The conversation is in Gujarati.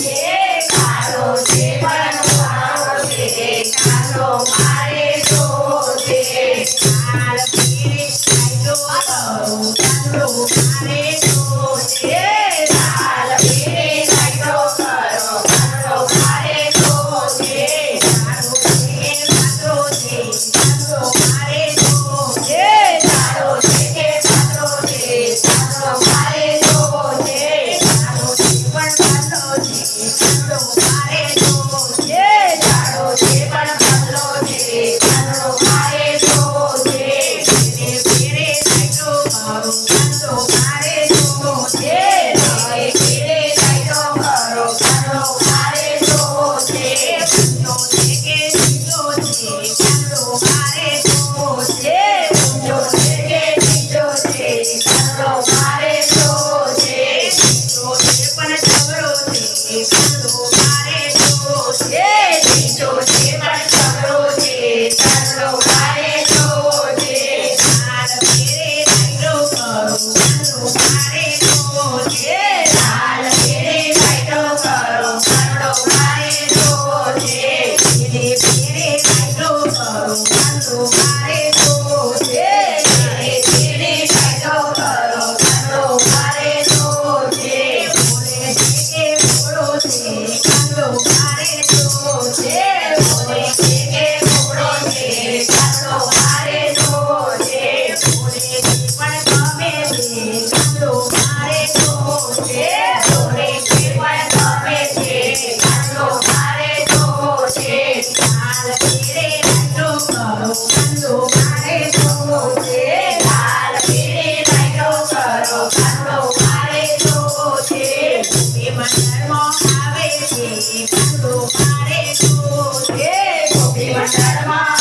Yeah. sou મંડળમાં આવે છે મારે તો. છે મંડળમાં